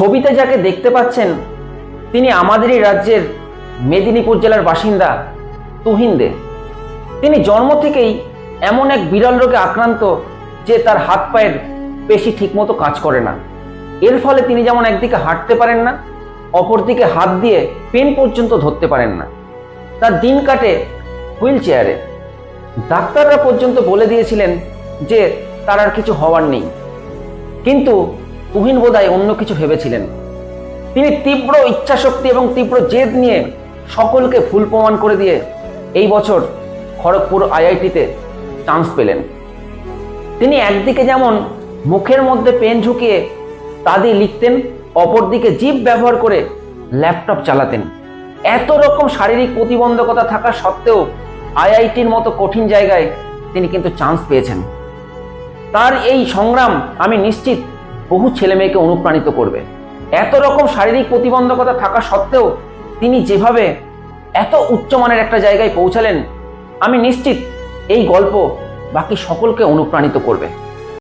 ছবিতে যাকে দেখতে পাচ্ছেন, তিনি আমাদেরই রাজ্যের মেদিনীপুর জেলার বাসিন্দা তুহিন দে তিনি জন্ম থেকেই এমন এক বিরল রোগে আক্রান্ত যে তার হাত পায়ের পেশি ঠিকমতো কাজ করে না। এর ফলে তিনি যেমন একদিকে হাঁটতে পারেন না, অপরদিকে হাত দিয়ে পেন পর্যন্ত ধরতে পারেন না। তার দিন কাটে হুইল চেয়ারে। ডাক্তাররা পর্যন্ত বলে দিয়েছিলেন যে তার আর কিছু হওয়ার নেই। কিন্তু তুহিন বোধহয় অন্য কিছু ভেবেছিলেন। তিনি তীব্র ইচ্ছাশক্তি এবং তীব্র জেদ নিয়ে সকলকে ভুল প্রমাণ করে দিয়ে এই বছর খড়গপুর আইআইটিতে চান্স পেলেন। তিনি একদিকে যেমন মুখের মধ্যে পেন ঝুঁকিয়ে তা দিয়ে লিখতেন, অপরদিকে জিভ ব্যবহার করে ল্যাপটপ চালাতেন। এত রকম শারীরিক প্রতিবন্ধকতা থাকা সত্ত্বেও আইআইটির মতো কঠিন জায়গায় তিনি কিন্তু চান্স পেয়েছেন। তার এই সংগ্রাম আমি নিশ্চিত বহু ছেলে মেয়েকে অনুপ্রাণিত করবে। এত রকম শারীরিক প্রতিবন্ধকতা থাকা সত্ত্বেও তিনি যেভাবে এত উচ্চমানের একটা জায়গায় পৌঁছালেন, আমি নিশ্চিত এই গল্প বাকি সকলকে অনুপ্রাণিত করবে।